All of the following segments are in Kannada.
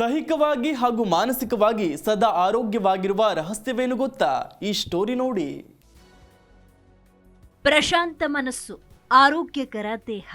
ದೈಹಿಕವಾಗಿ ಹಾಗೂ ಮಾನಸಿಕವಾಗಿ ಸದಾ ಆರೋಗ್ಯವಾಗಿರುವ ರಹಸ್ಯವೇನು ಗೊತ್ತಾ? ಈ ಸ್ಟೋರಿ ನೋಡಿ. ಪ್ರಶಾಂತ ಮನಸ್ಸು, ಆರೋಗ್ಯಕರ ದೇಹ.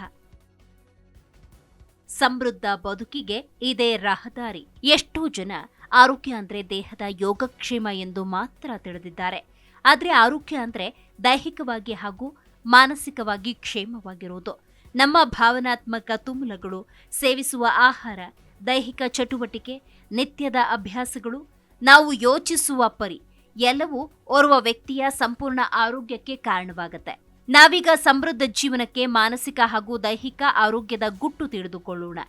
ಸಮೃದ್ಧ ಬದುಕಿಗೆ ಇದೇ ರಹದಾರಿ. ಎಷ್ಟೋ ಜನ ಆರೋಗ್ಯ ಅಂದ್ರೆ ದೇಹದ ಯೋಗಕ್ಷೇಮ ಎಂದು ಮಾತ್ರ ತಿಳಿದಿದ್ದಾರೆ. ಆದರೆ ಆರೋಗ್ಯ ಅಂದ್ರೆ ದೈಹಿಕವಾಗಿ ಹಾಗೂ ಮಾನಸಿಕವಾಗಿ ಕ್ಷೇಮವಾಗಿರುವುದು ನಮ್ಮ ಭಾವನಾತ್ಮಕ ತುಮುಲಗಳು ಸೇವಿಸುವ ಆಹಾರ ದೈಹಿಕ ಚಟುವಟಿಕೆ, ನಿತ್ಯದ ಅಭ್ಯಾಸಗಳು, ನಾವು ಯೋಚಿಸುವ ಪರಿ, ಎಲ್ಲವೂ ಓರ್ವ ವ್ಯಕ್ತಿಯ ಸಂಪೂರ್ಣ ಆರೋಗ್ಯಕ್ಕೆ ಕಾರಣವಾಗುತ್ತೆ. ನಾವೀಗ ಸಮೃದ್ಧ ಜೀವನಕ್ಕೆ ಮಾನಸಿಕ ಹಾಗೂ ದೈಹಿಕ ಆರೋಗ್ಯದ ಗುಟ್ಟು ತಿಳಿದುಕೊಳ್ಳೋಣ.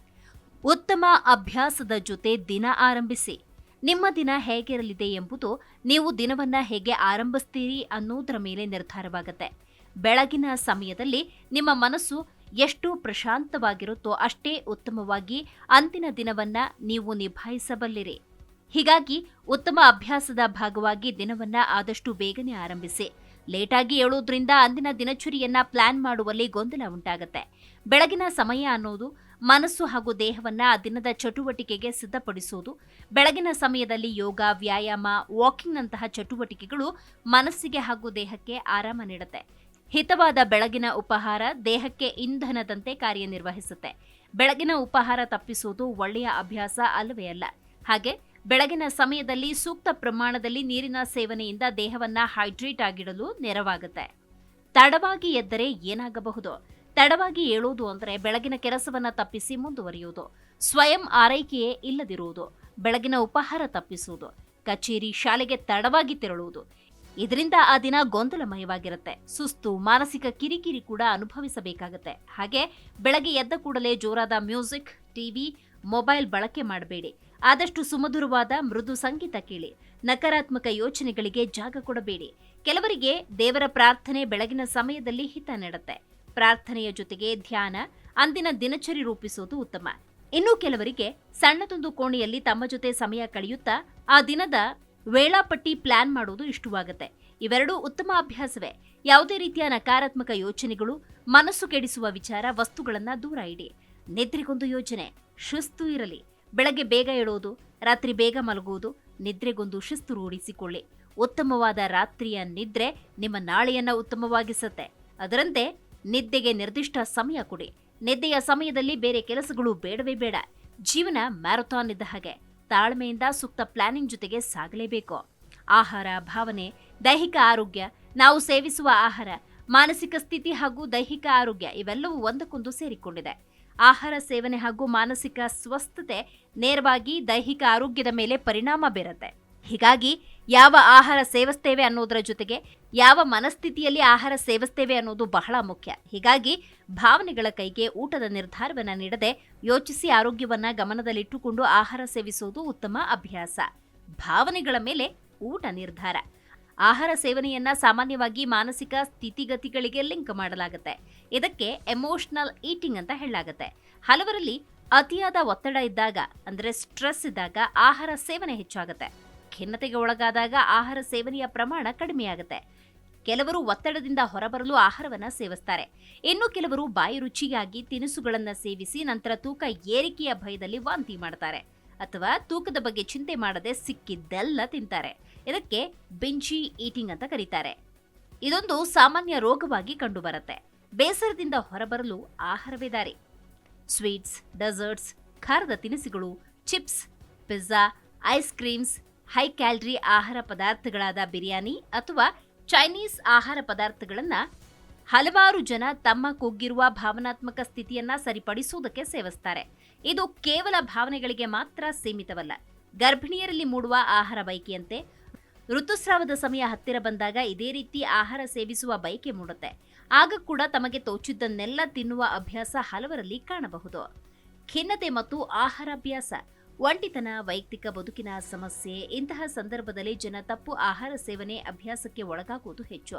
ಉತ್ತಮ ಅಭ್ಯಾಸದ ಜೊತೆ ದಿನ ಆರಂಭಿಸಿ. ನಿಮ್ಮ ದಿನ ಹೇಗಿರಲಿದೆ ಎಂಬುದು ನೀವು ದಿನವನ್ನ ಹೇಗೆ ಆರಂಭಿಸ್ತೀರಿ ಅನ್ನೋದರ ಮೇಲೆ ನಿರ್ಧಾರವಾಗುತ್ತೆ. ಬೆಳಗಿನ ಸಮಯದಲ್ಲಿ ನಿಮ್ಮ ಮನಸ್ಸು ಎಷ್ಟು ಪ್ರಶಾಂತವಾಗಿರುತ್ತೋ ಅಷ್ಟೇ ಉತ್ತಮವಾಗಿ ಅಂದಿನ ದಿನವನ್ನ ನೀವು ನಿಭಾಯಿಸಬಲ್ಲಿರಿ. ಹೀಗಾಗಿ ಉತ್ತಮ ಅಭ್ಯಾಸದ ಭಾಗವಾಗಿ ದಿನವನ್ನ ಆದಷ್ಟು ಬೇಗನೆ ಆರಂಭಿಸಿ. ಲೇಟಾಗಿ ಏಳುವುದರಿಂದ ಅಂದಿನ ದಿನಚರಿಯನ್ನ ಪ್ಲಾನ್ ಮಾಡುವಲ್ಲಿ ಗೊಂದಲ ಉಂಟಾಗುತ್ತೆ. ಬೆಳಗಿನ ಸಮಯ ಅನ್ನೋದು ಮನಸ್ಸು ಹಾಗೂ ದೇಹವನ್ನ ಆ ದಿನದ ಚಟುವಟಿಕೆಗೆ ಸಿದ್ಧಪಡಿಸುವುದು ಬೆಳಗಿನ ಸಮಯದಲ್ಲಿ ಯೋಗ, ವ್ಯಾಯಾಮ, ವಾಕಿಂಗ್ನಂತಹ ಚಟುವಟಿಕೆಗಳು ಮನಸ್ಸಿಗೆ ಹಾಗೂ ದೇಹಕ್ಕೆ ಆರಾಮ ನೀಡುತ್ತೆ. ಹಿತವಾದ ಬೆಳಗಿನ ಉಪಹಾರ ದೇಹಕ್ಕೆ ಇಂಧನದಂತೆ ಕಾರ್ಯನಿರ್ವಹಿಸುತ್ತೆ. ಬೆಳಗಿನ ಉಪಹಾರ ತಪ್ಪಿಸುವುದು ಒಳ್ಳೆಯ ಅಭ್ಯಾಸ ಅಲ್ಲವೇ ಅಲ್ಲ. ಹಾಗೆ ಬೆಳಗಿನ ಸಮಯದಲ್ಲಿ ಸೂಕ್ತ ಪ್ರಮಾಣದಲ್ಲಿ ನೀರಿನ ಸೇವನೆಯಿಂದ ದೇಹವನ್ನ ಹೈಡ್ರೇಟ್ ಆಗಿಡಲು ನೆರವಾಗುತ್ತೆ. ತಡವಾಗಿ ಎದ್ದರೆ ಏನಾಗಬಹುದು? ತಡವಾಗಿ ಏಳುವುದು ಅಂದರೆ ಬೆಳಗಿನ ಕೆಲಸವನ್ನ ತಪ್ಪಿಸಿ ಮುಂದುವರಿಯುವುದು. ಸ್ವಯಂ ಆರೈಕೆಯೇ ಇಲ್ಲದಿರುವುದು. ಬೆಳಗಿನ ಉಪಹಾರ ತಪ್ಪಿಸುವುದು. ಕಚೇರಿ ಶಾಲೆಗೆ ತಡವಾಗಿ ತೆರಳುವುದು. ಇದರಿಂದ ಆ ದಿನ ಗೊಂದಲಮಯವಾಗಿರುತ್ತೆ. ಸುಸ್ತು, ಮಾನಸಿಕ ಕಿರಿಕಿರಿ ಕೂಡ ಅನುಭವಿಸಬೇಕಾಗತ್ತೆ. ಹಾಗೆ ಬೆಳಗ್ಗೆ ಎದ್ದ ಕೂಡಲೇ ಜೋರಾದ ಮ್ಯೂಸಿಕ್ ಟಿವಿ ಮೊಬೈಲ್ ಬಳಕೆ ಮಾಡಬೇಡಿ. ಆದಷ್ಟು ಸುಮಧುರವಾದ ಮೃದು ಸಂಗೀತ ಕೇಳಿ. ನಕಾರಾತ್ಮಕ ಯೋಚನೆಗಳಿಗೆ ಜಾಗ ಕೊಡಬೇಡಿ. ಕೆಲವರಿಗೆ ದೇವರ ಪ್ರಾರ್ಥನೆ ಬೆಳಗಿನ ಸಮಯದಲ್ಲಿ ಹಿತ ನೀಡುತ್ತೆ. ಪ್ರಾರ್ಥನೆಯ ಜೊತೆಗೆ ಧ್ಯಾನ, ಅಂದಿನ ದಿನಚರಿ ರೂಪಿಸುವುದು ಉತ್ತಮ. ಇನ್ನು ಕೆಲವರಿಗೆ ಸಣ್ಣದೊಂದು ಕೋಣೆಯಲ್ಲಿ ತಮ್ಮ ಜೊತೆ ಸಮಯ ಕಳೆಯುತ್ತಾ, ಆ ದಿನದ ವೇಳಾಪಟ್ಟಿ ಪ್ಲಾನ್ ಮಾಡುವುದು ಇಷ್ಟವಾಗುತ್ತೆ. ಇವೆರಡೂ ಉತ್ತಮ ಅಭ್ಯಾಸವೇ. ಯಾವುದೇ ರೀತಿಯ ನಕಾರಾತ್ಮಕ ಯೋಚನೆಗಳು, ಮನಸ್ಸು ಕೆಡಿಸುವ ವಿಚಾರ, ವಸ್ತುಗಳನ್ನು ದೂರ ಇಡಿ. ನಿದ್ರೆಗೊಂದು ಯೋಜನೆ ಶಿಸ್ತು ಇರಲಿ. ಬೆಳಗ್ಗೆ ಬೇಗ ಏಳೋದು ರಾತ್ರಿ ಬೇಗ ಮಲಗುವುದು ನಿದ್ರೆಗೊಂದು ಶಿಸ್ತು ರೂಢಿಸಿಕೊಳ್ಳಿ. ಉತ್ತಮವಾದ ರಾತ್ರಿಯ ನಿದ್ರೆ ನಿಮ್ಮ ನಾಳೆಯನ್ನು ಉತ್ತಮವಾಗಿಸುತ್ತೆ. ಅದರಂತೆ ನಿದ್ದೆಗೆ ನಿರ್ದಿಷ್ಟ ಸಮಯ ಕೊಡಿ. ನಿದ್ದೆಯ ಸಮಯದಲ್ಲಿ ಬೇರೆ ಕೆಲಸಗಳು ಬೇಡವೇ ಬೇಡ. ಜೀವನ ಮ್ಯಾರಥಾನ್ ಇದ್ದ ಹಾಗೆ. ತಾಳ್ಮೆಯಿಂದ ಸೂಕ್ತ ಪ್ಲಾನಿಂಗ್ ಜೊತೆಗೆ ಸಾಗಲೇಬೇಕು. ಆಹಾರ, ಭಾವನೆ, ದೈಹಿಕ ಆರೋಗ್ಯ, ನಾವು ಸೇವಿಸುವ ಆಹಾರ, ಮಾನಸಿಕ ಸ್ಥಿತಿ ಹಾಗೂ ದೈಹಿಕ ಆರೋಗ್ಯ ಇವೆಲ್ಲವೂ ಒಂದಕ್ಕೊಂದು ಸೇರಿಕೊಂಡಿದೆ. ಆಹಾರ ಸೇವನೆ ಹಾಗೂ ಮಾನಸಿಕ ಸ್ವಸ್ಥತೆ ನೇರವಾಗಿ ದೈಹಿಕ ಆರೋಗ್ಯದ ಮೇಲೆ ಪರಿಣಾಮ ಬೀರುತ್ತೆ. ಹೀಗಾಗಿ ಯಾವ ಆಹಾರ ಸೇವಿಸ್ತೇವೆ ಅನ್ನೋದರ ಜೊತೆಗೆ ಯಾವ ಮನಸ್ಥಿತಿಯಲ್ಲಿ ಆಹಾರ ಸೇವಿಸ್ತೇವೆ ಅನ್ನೋದು ಬಹಳ ಮುಖ್ಯ. ಹೀಗಾಗಿ ಭಾವನೆಗಳ ಕೈಗೆ ಊಟದ ನಿರ್ಧಾರವನ್ನು ನೀಡದೆ ಯೋಚಿಸಿ ಆರೋಗ್ಯವನ್ನು ಗಮನದಲ್ಲಿಟ್ಟುಕೊಂಡು ಆಹಾರ ಸೇವಿಸುವುದು ಉತ್ತಮ ಅಭ್ಯಾಸ. ಭಾವನೆಗಳ ಮೇಲೆ ಊಟ ನಿರ್ಧಾರ. ಆಹಾರ ಸೇವನೆಯನ್ನ ಸಾಮಾನ್ಯವಾಗಿ ಮಾನಸಿಕ ಸ್ಥಿತಿಗತಿಗಳಿಗೆ ಲಿಂಕ್ ಮಾಡಲಾಗುತ್ತೆ. ಇದಕ್ಕೆ ಎಮೋಷನಲ್ ಈಟಿಂಗ್ ಅಂತ ಹೇಳಲಾಗುತ್ತೆ. ಹಲವರಲ್ಲಿ ಅತಿಯಾದ ಒತ್ತಡ ಇದ್ದಾಗ, ಅಂದರೆ ಸ್ಟ್ರೆಸ್ ಇದ್ದಾಗ ಆಹಾರ ಸೇವನೆ ಹೆಚ್ಚಾಗುತ್ತೆ. ಖಿನ್ನತೆಗೆ ಒಳಗಾದಾಗ ಆಹಾರ ಸೇವನೆಯ ಪ್ರಮಾಣ ಕಡಿಮೆಯಾಗುತ್ತೆ. ಕೆಲವರು ಒತ್ತಡದಿಂದ ಹೊರಬರಲು ಆಹಾರವನ್ನ ಸೇವಿಸ್ತಾರೆ. ಇನ್ನು ಕೆಲವರು ಬಾಯಿ ರುಚಿಗಾಗಿ ತಿನಿಸುಗಳನ್ನು ಸೇವಿಸಿ ನಂತರ ತೂಕ ಏರಿಕೆಯ ಭಯದಲ್ಲಿ ವಾಂತಿ ಮಾಡ್ತಾರೆ ಅಥವಾ ತೂಕದ ಬಗ್ಗೆ ಚಿಂತೆ ಮಾಡದೆ ಸಿಕ್ಕಿದ್ದೆಲ್ಲ ತಿಂತಾರೆ. ಇದಕ್ಕೆ ಬೆಂಚಿ ಈಟಿಂಗ್ ಅಂತ ಕರೀತಾರೆ. ಇದೊಂದು ಸಾಮಾನ್ಯ ರೋಗವಾಗಿ ಕಂಡುಬರುತ್ತೆ. ಬೇಸರದಿಂದ ಹೊರಬರಲು ಆಹಾರವೇ ದಾರಿ. ಸ್ವೀಟ್ಸ್, ಡೆಸರ್ಟ್ಸ್, ಖಾರದ ತಿನಿಸುಗಳು, chips, pizza, ice creams high calorie ಆಹಾರ ಪದಾರ್ಥಗಳಾದ ಬಿರಿಯಾನಿ ಅಥವಾ ಚೈನೀಸ್ ಆಹಾರ ಪದಾರ್ಥಗಳನ್ನು ಹಲವಾರು ಜನ ತಮ್ಮ ಕುಗ್ಗಿರುವ ಭಾವನಾತ್ಮಕ ಸ್ಥಿತಿಯನ್ನ ಸರಿಪಡಿಸುವುದಕ್ಕೆ ಸೇವಿಸ್ತಾರೆ. ಇದು ಕೇವಲ ಭಾವನೆಗಳಿಗೆ ಮಾತ್ರ ಸೀಮಿತವಲ್ಲ. ಗರ್ಭಿಣಿಯರಲ್ಲಿ ಮೂಡುವ ಆಹಾರ ಬಯಕೆಯಂತೆ ಋತುಸ್ರಾವದ ಸಮಯ ಹತ್ತಿರ ಬಂದಾಗ ಇದೇ ರೀತಿ ಆಹಾರ ಸೇವಿಸುವ ಬಯಕೆ ಮೂಡುತ್ತೆ. ಆಗ ಕೂಡ ತಮಗೆ ತೋಚಿದ್ದನ್ನೆಲ್ಲ ತಿನ್ನುವ ಅಭ್ಯಾಸ ಹಲವರಲ್ಲಿ ಕಾಣಬಹುದು. ಖಿನ್ನತೆ ಮತ್ತು ಆಹಾರಾಭ್ಯಾಸ ಒಂಟಿತನ, ವೈಯಕ್ತಿಕ ಬದುಕಿನ ಸಮಸ್ಯೆ, ಇಂತಹ ಸಂದರ್ಭದಲ್ಲಿ ಜನ ತಪ್ಪು ಆಹಾರ ಸೇವನೆ ಅಭ್ಯಾಸಕ್ಕೆ ಒಳಗಾಗುವುದು ಹೆಚ್ಚು.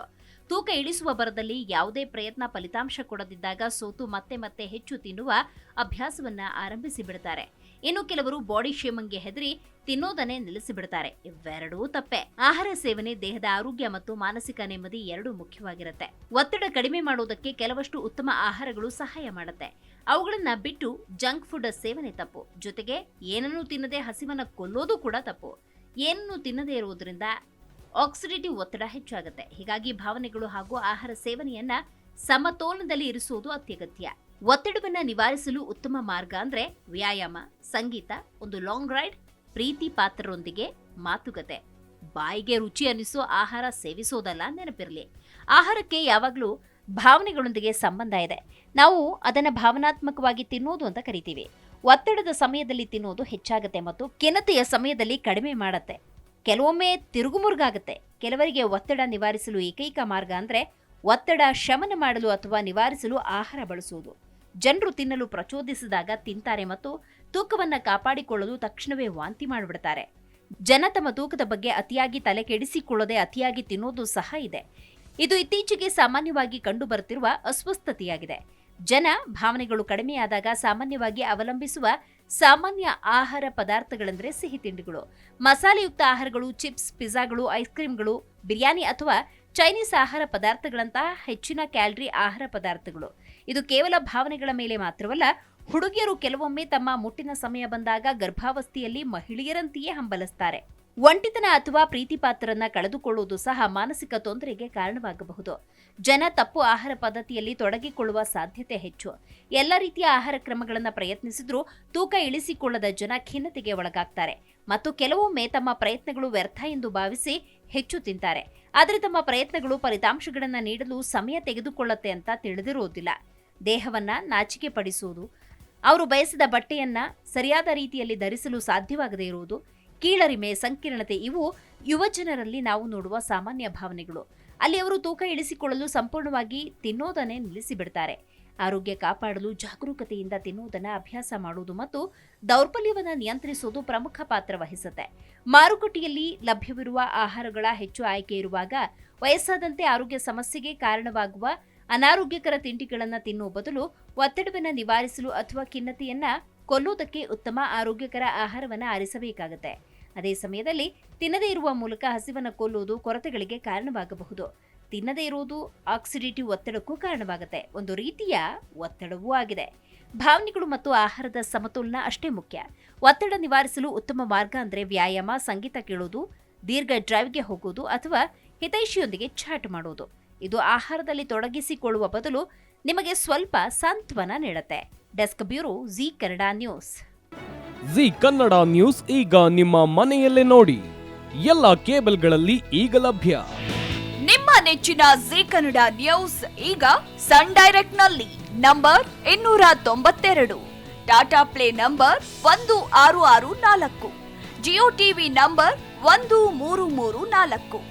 ತೂಕ ಇಳಿಸುವ ಬರದಲ್ಲಿ ಯಾವುದೇ ಪ್ರಯತ್ನ ಫಲಿತಾಂಶ ಕೊಡದಿದ್ದಾಗ ಸೋತು ಮತ್ತೆ ಮತ್ತೆ ಹೆಚ್ಚು ತಿನ್ನುವ ಅಭ್ಯಾಸವನ್ನ ಆರಂಭಿಸಿ ಬಿಡ್ತಾರೆ. ಇನ್ನು ಕೆಲವರು ಬಾಡಿ ಶೇಮಂಗ್ಗೆ ಹೆದರಿ ತಿನ್ನೋದನ್ನೇ ನಿಲ್ಲಿಸಿಬಿಡ್ತಾರೆ. ಇವೆರಡೂ ತಪ್ಪೆ. ಆಹಾರ ಸೇವನೆ ದೇಹದ ಆರೋಗ್ಯ ಮತ್ತು ಮಾನಸಿಕ ನೆಮ್ಮದಿ ಎರಡೂ ಮುಖ್ಯವಾಗಿರುತ್ತೆ. ಒತ್ತಡ ಕಡಿಮೆ ಮಾಡುವುದಕ್ಕೆ ಕೆಲವಷ್ಟು ಉತ್ತಮ ಆಹಾರಗಳು ಸಹಾಯ ಮಾಡುತ್ತೆ. ಅವುಗಳನ್ನ ಬಿಟ್ಟು ಜಂಕ್ ಫುಡ್ ಸೇವನೆ ತಪ್ಪು. ಜೊತೆಗೆ ಏನನ್ನೂ ತಿನ್ನದೆ ಹಸಿವನ್ನ ಕೊಲ್ಲೋದು ಕೂಡ ತಪ್ಪು. ಏನನ್ನೂ ತಿನ್ನದೇ ಇರುವುದರಿಂದ ಆಕ್ಸಿಡೇಟಿವ್ ಒತ್ತಡ ಹೆಚ್ಚಾಗುತ್ತೆ. ಹೀಗಾಗಿ ಭಾವನೆಗಳು ಹಾಗೂ ಆಹಾರ ಸೇವನೆಯನ್ನ ಸಮತೋಲನದಲ್ಲಿ ಇರಿಸುವುದು ಅತ್ಯಗತ್ಯ. ಒತ್ತಡವನ್ನ ನಿವಾರಿಸಲು ಉತ್ತಮ ಮಾರ್ಗ ಅಂದ್ರೆ ವ್ಯಾಯಾಮ, ಸಂಗೀತ, ಒಂದು ಲಾಂಗ್ ರೈಡ್ ಪ್ರೀತಿ ಪಾತ್ರರೊಂದಿಗೆ ಮಾತುಕತೆ. ಬಾಯಿಗೆ ರುಚಿ ಅನಿಸೋ ಆಹಾರ ಸೇವಿಸೋದಲ್ಲ ನೆನಪಿರಲಿ. ಆಹಾರಕ್ಕೆ ಯಾವಾಗಲೂ ಭಾವನೆಗಳೊಂದಿಗೆ ಸಂಬಂಧ ಇದೆ. ನಾವು ಅದನ್ನು ಭಾವನಾತ್ಮಕವಾಗಿ ತಿನ್ನೋದು ಅಂತ ಕರಿತೀವಿ. ಒತ್ತಡದ ಸಮಯದಲ್ಲಿ ತಿನ್ನೋದು ಹೆಚ್ಚಾಗುತ್ತೆ ಮತ್ತು ಖಿನ್ನತೆಯ ಸಮಯದಲ್ಲಿ ಕಡಿಮೆ ಮಾಡುತ್ತೆ. ಕೆಲವೊಮ್ಮೆ ತಿರುಗುಮುರುಗಾಗುತ್ತೆ. ಕೆಲವರಿಗೆ ಒತ್ತಡ ನಿವಾರಿಸಲು ಏಕೈಕ ಮಾರ್ಗ ಅಂದರೆ ಒತ್ತಡ ಶಮನ ಮಾಡಲು ಅಥವಾ ನಿವಾರಿಸಲು ಆಹಾರ ಬಳಸುವುದು. ಜನರು ತಿನ್ನಲು ಪ್ರಚೋದಿಸಿದಾಗ ತಿಂತಾರೆ ಮತ್ತು ತೂಕವನ್ನ ಕಾಪಾಡಿಕೊಳ್ಳಲು ತಕ್ಷಣವೇ ವಾಂತಿ ಮಾಡಿಬಿಡ್ತಾರೆ. ಜನ ತಮ್ಮ ತೂಕದ ಬಗ್ಗೆ ಅತಿಯಾಗಿ ತಲೆ ಕೆಡಿಸಿಕೊಳ್ಳದೆ ಅತಿಯಾಗಿ ತಿನ್ನೋದು ಸಹ ಇದೆ. ಇದು ಇತ್ತೀಚೆಗೆ ಸಾಮಾನ್ಯವಾಗಿ ಕಂಡುಬರುತ್ತಿರುವ ಅಸ್ವಸ್ಥತೆಯಾಗಿದೆ. ಜನ ಭಾವನೆಗಳು ಕಡಿಮೆಯಾದಾಗ ಸಾಮಾನ್ಯವಾಗಿ ಅವಲಂಬಿಸುವ ಸಾಮಾನ್ಯ ಆಹಾರ ಪದಾರ್ಥಗಳೆಂದರೆ ಸಿಹಿ ತಿಂಡಿಗಳು. ಮಸಾಲೆಯುಕ್ತ ಆಹಾರಗಳು, ಚಿಪ್ಸ್, ಪಿಜ್ಜಾಗಳು, ಐಸ್ ಕ್ರೀಮ್ಗಳು, ಬಿರಿಯಾನಿ ಅಥವಾ ಚೈನೀಸ್ ಆಹಾರ ಪದಾರ್ಥಗಳಂತಹ ಹೆಚ್ಚಿನ ಕ್ಯಾಲರಿ ಆಹಾರ ಪದಾರ್ಥಗಳು. ಇದು ಕೇವಲ ಭಾವನೆಗಳ ಮೇಲೆ ಮಾತ್ರವಲ್ಲ ಹುಡುಗಿಯರು ಕೆಲವೊಮ್ಮೆ ತಮ್ಮ ಮುಟ್ಟಿನ ಸಮಯ ಬಂದಾಗ ಗರ್ಭಾವಸ್ಥೆಯಲ್ಲಿ ಮಹಿಳೆಯರಂತೆಯೇ ಹಂಬಲಿಸ್ತಾರೆ. ಒಂಟಿತನ ಅಥವಾ ಪ್ರೀತಿಪಾತ್ರರನ್ನ ಕಳೆದುಕೊಳ್ಳುವುದು ಸಹ ಮಾನಸಿಕ ತೊಂದರೆಗೆ ಕಾರಣವಾಗಬಹುದು. ಜನ ತಪ್ಪು ಆಹಾರ ಪದ್ಧತಿಯಲ್ಲಿ ತೊಡಗಿಕೊಳ್ಳುವ ಸಾಧ್ಯತೆ ಹೆಚ್ಚು. ಎಲ್ಲ ರೀತಿಯ ಆಹಾರ ಕ್ರಮಗಳನ್ನು ಪ್ರಯತ್ನಿಸಿದ್ರೂ ತೂಕ ಇಳಿಸಿಕೊಳ್ಳದ ಜನ ಖಿನ್ನತೆಗೆ ಒಳಗಾಗ್ತಾರೆ. ಮತ್ತು ಕೆಲವೊಮ್ಮೆ ತಮ್ಮ ಪ್ರಯತ್ನಗಳು ವ್ಯರ್ಥ ಎಂದು ಭಾವಿಸಿ ಹೆಚ್ಚು ತಿಂತಾರೆ. ಆದರೆ ತಮ್ಮ ಪ್ರಯತ್ನಗಳು ಫಲಿತಾಂಶಗಳನ್ನು ನೀಡಲು ಸಮಯ ತೆಗೆದುಕೊಳ್ಳುತ್ತೆ ಅಂತ ತಿಳಿದಿರುವುದಿಲ್ಲ. ದೇಹವನ್ನು ನಾಚಿಕೆ ಪಡಿಸುವುದು ಅವರು ಬಯಸಿದ ಬಟ್ಟೆಯನ್ನ ಸರಿಯಾದ ರೀತಿಯಲ್ಲಿ ಧರಿಸಲು ಸಾಧ್ಯವಾಗದೇ ಇರುವುದು, ಕೀಳರಿಮೆ, ಸಂಕೀರ್ಣತೆ ಇವು ಯುವಜನರಲ್ಲಿ ನಾವು ನೋಡುವ ಸಾಮಾನ್ಯ ಭಾವನೆಗಳು. ಅಲ್ಲಿ ಅವರು ತೂಕ ಇಳಿಸಿಕೊಳ್ಳಲು ಸಂಪೂರ್ಣವಾಗಿ ತಿನ್ನೋದನ್ನೇ ನಿಲ್ಲಿಸಿಬಿಡ್ತಾರೆ. ಆರೋಗ್ಯ ಕಾಪಾಡಲು ಜಾಗರೂಕತೆಯಿಂದ ತಿನ್ನುವುದನ್ನು ಅಭ್ಯಾಸ ಮಾಡುವುದು ಮತ್ತು ದೌರ್ಬಲ್ಯವನ್ನು ನಿಯಂತ್ರಿಸುವುದು ಪ್ರಮುಖ ಪಾತ್ರ ವಹಿಸುತ್ತೆ. ಮಾರುಕಟ್ಟೆಯಲ್ಲಿ ಲಭ್ಯವಿರುವ ಆಹಾರಗಳ ಹೆಚ್ಚು ಆಯ್ಕೆ ಇರುವಾಗ ವಯಸ್ಸಾದಂತೆ ಆರೋಗ್ಯ ಸಮಸ್ಯೆಗೆ ಕಾರಣವಾಗುವ ಅನಾರೋಗ್ಯಕರ ತಿಂಡಿಗಳನ್ನು ತಿನ್ನುವ ಬದಲು ಒತ್ತಡವನ್ನು ನಿವಾರಿಸಲು ಅಥವಾ ಖಿನ್ನತೆಯನ್ನ ಕೊಲ್ಲುವುದಕ್ಕೆ ಉತ್ತಮ ಆರೋಗ್ಯಕರ ಆಹಾರವನ್ನು ಆರಿಸಬೇಕಾಗುತ್ತೆ. ಅದೇ ಸಮಯದಲ್ಲಿ ತಿನ್ನದೇ ಇರುವ ಮೂಲಕ ಹಸಿವನ್ನು ಕೊಲ್ಲುವುದು ಕೊರತೆಗಳಿಗೆ ಕಾರಣವಾಗಬಹುದು. ತಿನ್ನದೇ ಇರುವುದು ಆಕ್ಸಿಡೇಟಿವ್ ಒತ್ತಡಕ್ಕೂ ಕಾರಣವಾಗುತ್ತೆ. ಒಂದು ರೀತಿಯ ಒತ್ತಡವೂ ಆಗಿದೆ. ಭಾವನೆಗಳು ಮತ್ತು ಆಹಾರದ ಸಮತೋಲನ ಅಷ್ಟೇ ಮುಖ್ಯ. ಒತ್ತಡ ನಿವಾರಿಸಲು ಉತ್ತಮ ಮಾರ್ಗ ಅಂದರೆ ವ್ಯಾಯಾಮ, ಸಂಗೀತ ಕೇಳೋದು, ದೀರ್ಘ ಡ್ರೈವ್ಗೆ ಹೋಗೋದು ಅಥವಾ ಹಿತೈಷಿಯೊಂದಿಗೆ ಚಾಟ್ ಮಾಡೋದು. ಇದು ಆಹಾರದಲ್ಲಿ ತೊಡಗಿಸಿಕೊಳ್ಳುವ ಬದಲು ನಿಮಗೆ ಸ್ವಲ್ಪ ಸಾಂತ್ವನ ನೀಡುತ್ತೆ. Desk bureau Zee Kannada news. Zee Kannada news ಈಗ ನಿಮ್ಮ ಮನೆಯಲ್ಲೇ ನೋಡಿ. ಎಲ್ಲ ಕೇಬಲ್ಗಳಲ್ಲಿ ಈಗ ಲಭ್ಯ. ನಿಮ್ಮ ನೆಚ್ಚಿನ ಜಿ ಕನ್ನಡ ನ್ಯೂಸ್ ಈಗ ಸನ್ ಡೈರೆಕ್ಟ್ನಲ್ಲಿ ನಂಬರ್ ಇನ್ನೂರ ತೊಂಬತ್ತೆರಡು. ಟಾಟಾ ಪ್ಲೇ ನಂಬರ್ ಒಂದು ಆರು ಆರು ನಾಲ್ಕು. ಜಿಯೋ ಟಿವಿ ನಂಬರ್ ಒಂದು ಮೂರು ಮೂರು ನಾಲ್ಕು.